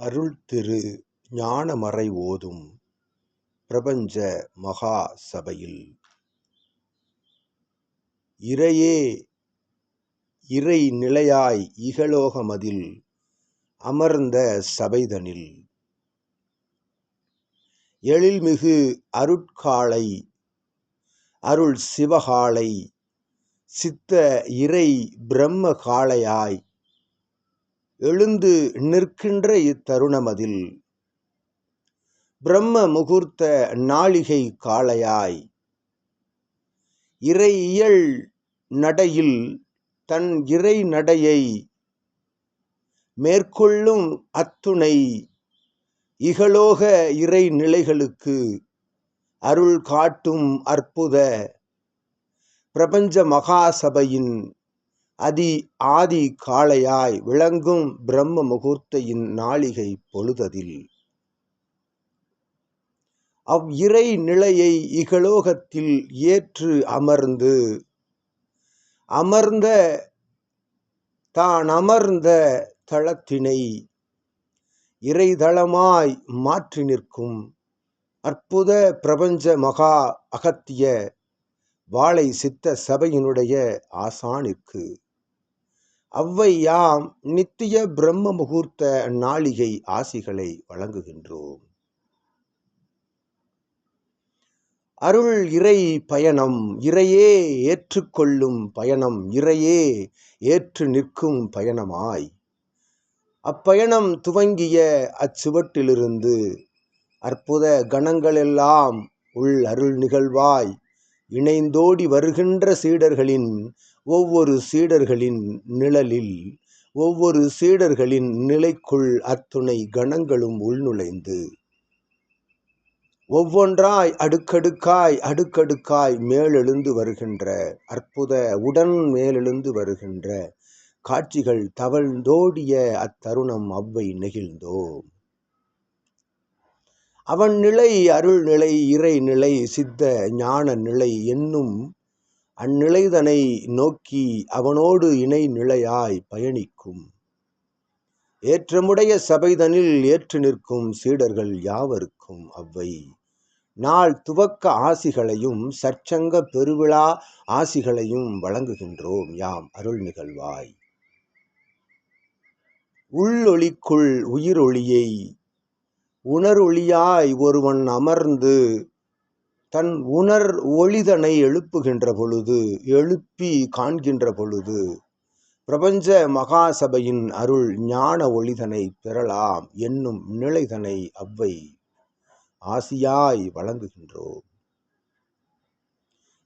அருள் திரு ஞானமறை ஓதும் பிரபஞ்ச மகா சபையில் இறையே இறை நிலையாய் இகலோகமதில் அமர்ந்த சபைதனில். எழில்மிகு அருட்காலை அருள் சிவகாலை சித்த இறை பிரம்ம காளையாய் எழுந்து நிற்கின்ற இத்தருணமதில் பிரம்ம முகூர்த்த நாளிகை காளையாய் இறையியல் நடையில் தன் இறை நடையை மேற்கொள்ளும் அத்துணை இகலோக இறை நிலைகளுக்கு அருள் காட்டும் அற்புத பிரபஞ்ச மகாசபையின் அதி ஆதி காளையாய் விளங்கும் பிரம்ம முகூர்த்தையின் நாளிகை பொழுததில். அவ் இறை நிலையை இகலோகத்தில் ஏற்று அமர்ந்து அமர்ந்த தான் அமர்ந்த தளத்தினை இறைதளமாய் மாற்றி நிற்கும் அற்புத பிரபஞ்ச மகா அகத்திய வாழை சித்த சபையினுடைய ஆசானிற்கு. ஒளவையாம் நித்திய பிரம்ம முகூர்த்த நாளிகை ஆசிகளை வழங்குகின்றோம். அருள் இறை பயணம் இறையே ஏற்றுக்கொள்ளும் பயணம் இறையே ஏற்று நிற்கும் பயணமாய். அப்பயணம் துவங்கிய அச்சுவட்டிலிருந்து அற்புத கணங்களெல்லாம் உள் அருள் நிகழ்வாய். இணைந்தோடி வருகின்ற சீடர்களின் ஒவ்வொரு சீடர்களின் நிழலில் ஒவ்வொரு சீடர்களின் நிலைக்குள் அத்துணை கணங்களும் உள்நுழைந்து ஒவ்வொன்றாய் அடுக்கடுக்காய் அடுக்கடுக்காய் மேலெழுந்து வருகின்ற அற்புத உடன் மேலெழுந்து வருகின்ற காட்சிகள் தவழ்ந்தோடிய அத்தருணம் அவ்வை நெகிழ்ந்தோம். அவன் நிலை அருள்நிலை இறைநிலை சித்த ஞான நிலை என்னும் அந்நிலைதனை நோக்கி அவனோடு இணை நிலையாய் பயணிக்கும். ஏற்றமுடைய சபைதனில் ஏற்று நிற்கும் சீடர்கள் யாவருக்கும் அவ்வை. நாள் துவக்க ஆசிகளையும் சற்சங்க பெருவிழா ஆசிகளையும் வழங்குகின்றோம் யாம் அருள் நிகழ்வாய் உள்ளொளிக்குள் உயிரொளியை உணரொளியாய் ஒருவன் அமர்ந்து தன் உணர் ஒளிதனை எழுப்புகின்ற பொழுது எழுப்பி காண்கின்ற பொழுது பிரபஞ்ச மகாசபையின் அருள் ஞான ஒளிதனை பெறலாம் என்னும் நிலைதனை அவ்வை ஆசியாய் வழங்குகின்றோம்.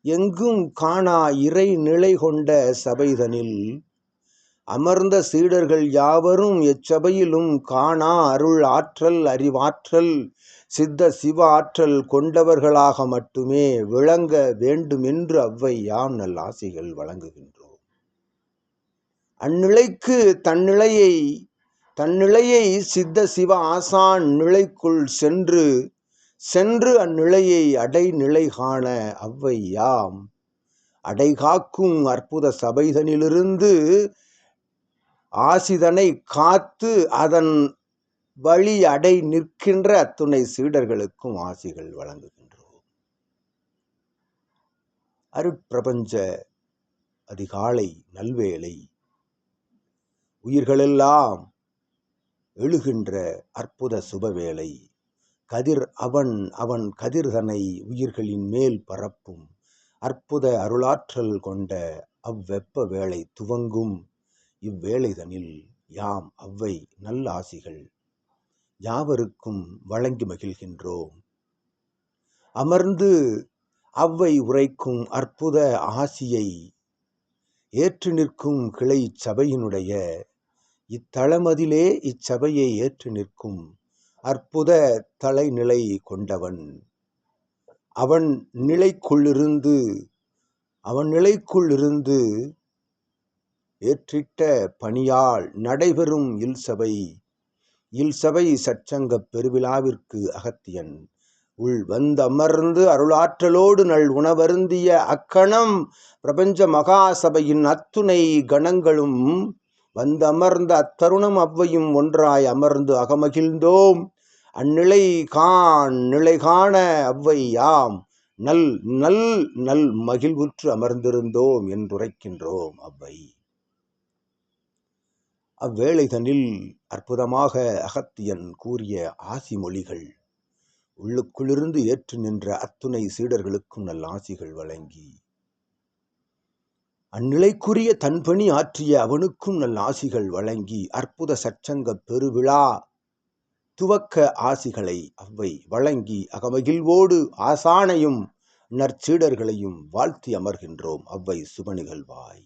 எங்கும் காணா இறை நிலை கொண்ட சபைதனில் அமர்ந்த சீடர்கள் யாவரும் எச்சபையிலும் காணா அருள் ஆற்றல் அறிவாற்றல் சித்த சிவ ஆற்றல் கொண்டவர்களாக மட்டுமே விளங்க வேண்டுமென்று அவ்வை யாம் நல் ஆசைகள் வழங்குகின்றோம். அந்நிலைக்கு தன்னிலையை தன்னிலையை சித்த சிவ ஆசான் நிலைக்குள் சென்று சென்று அந்நிலையை அடைநிலை காண அவ்வை யாம் அடைகாக்கும் அற்புத சபைதனிலிருந்து ஆசிதனை காத்து அதன் வழி அடை நிற்கின்ற அத்துணை சீடர்களுக்கும் ஆசிகள் வழங்குகின்றோம். அருட்பிரபஞ்ச அதிகாலை நல்வேளை உயிர்களெல்லாம் எழுகின்ற அற்புத சுபவேளை கதிர் அவன் அவன் கதிர்தனை உயிர்களின் மேல் பரப்பும் அற்புத அருளாற்றல் கொண்ட அவ்வெப்ப வேளை துவங்கும் இவ்வேளைதனில் யாம் அவ்வை நல்லாசிகள் யாவருக்கும் வழங்கி மகிழ்கின்றோம். அமர்ந்து அவ்வை உரைக்கும் அற்புத ஆசியை ஏற்று நிற்கும் கிளை சபையினுடைய இத்தளமதிலே இச்சபையை ஏற்று நிற்கும் அற்புத தலைநிலை கொண்டவன். அவன் நிலைக்குள்ளிருந்து அவன் நிலைக்குள்ளிருந்து ஏற்றிட்ட பணியால் நடைபெறும் இல்சபை. இல்சபை சற்சங்கப் பெருவிழாவிற்கு அகத்தியன். உள் வந்தமர்ந்து அருளாற்றலோடு நல் உணவருந்திய அக்கணம் பிரபஞ்ச மகாசபையின் அத்துணை கணங்களும் வந்தமர்ந்த அத்தருணம் அவ்வையும் ஒன்றாய் அமர்ந்து அகமகிழ்ந்தோம். அந்நிலை காண் நிலை காண அவ்வை யாம். நல் நல் நல் மகிழ்வுற்று அமர்ந்திருந்தோம் என்றுரைக்கின்றோம் அவ்வை. அவ்வேளைதனில் அற்புதமாக அகத்தியன் கூறிய ஆசி மொழிகள் உள்ளுக்குள்ளிருந்து ஏற்று நின்ற அத்துணை சீடர்களுக்கும் நல் ஆசிகள் வழங்கி. அந்நிலைக்குரிய தன்பணி ஆற்றிய அவனுக்கும் நல் ஆசிகள் வழங்கி அற்புத சச்சங்க பெருவிழா துவக்க ஆசிகளை அவ்வை வழங்கி அகமகிழ்வோடு ஆசானையும் நற்சீடர்களையும் வாழ்த்தி அமர்கின்றோம் அவ்வை சுப நிகழ்வாய்